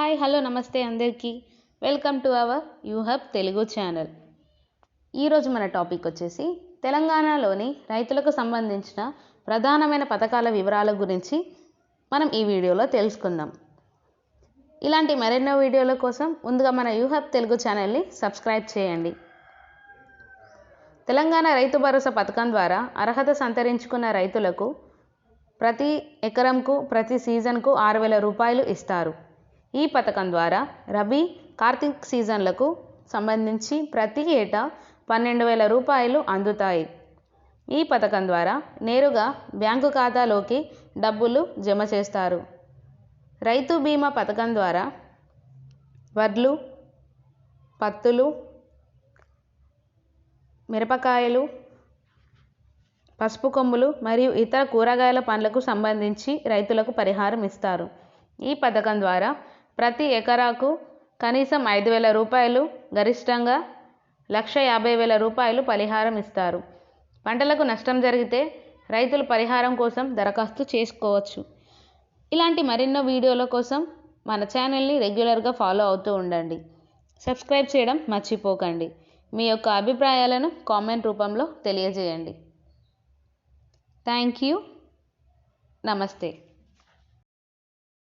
Hi hello నమస్తే అందరికీ. Welcome to our YouHub Telugu channel. ఈరోజు మన టాపిక్ వచ్చేసి తెలంగాణలోని రైతులకు సంబంధించిన ప్రధానమైన పథకాల వివరాల గురించి మనం ఈ వీడియోలో తెలుసుకుందాం. ఇలాంటి మరెన్నో వీడియోల కోసం ముందుగా మన యూహబ్ తెలుగు ఛానల్ని సబ్స్క్రైబ్ చేయండి. తెలంగాణ రైతు భరోసా పథకం ద్వారా అర్హత సంతరించుకున్న రైతులకు ప్రతి ఎకరంకు ప్రతి సీజన్కు ఆరు వేల రూపాయలు ఇస్తారు. ఈ పథకం ద్వారా రబీ కార్తీక్ సీజన్లకు సంబంధించి ప్రతి ఏటా పన్నెండు వేల రూపాయలు అందుతాయి. ఈ పథకం ద్వారా నేరుగా బ్యాంకు ఖాతాలోకి డబ్బులు జమ చేస్తారు. రైతు బీమా పథకం ద్వారా వడ్లు పత్తులు మిరపకాయలు పసుపు కొమ్ములు మరియు ఇతర కూరగాయల పండ్లకు సంబంధించి రైతులకు పరిహారం ఇస్తారు. ఈ పథకం ద్వారా ప్రతి ఎకరాకు కనీసం ఐదు వేల రూపాయలు గరిష్టంగా లక్ష యాభై వేల రూపాయలు పరిహారం ఇస్తారు. పంటలకు నష్టం జరిగితే రైతులు పరిహారం కోసం దరఖాస్తు చేసుకోవచ్చు. ఇలాంటి మరెన్నో వీడియోల కోసం మన ఛానల్ని రెగ్యులర్గా ఫాలో అవుతూ ఉండండి. సబ్స్క్రైబ్ చేయడం మర్చిపోకండి. మీ యొక్క అభిప్రాయాలను కామెంట్ రూపంలో తెలియజేయండి. Thank you. నమస్తే.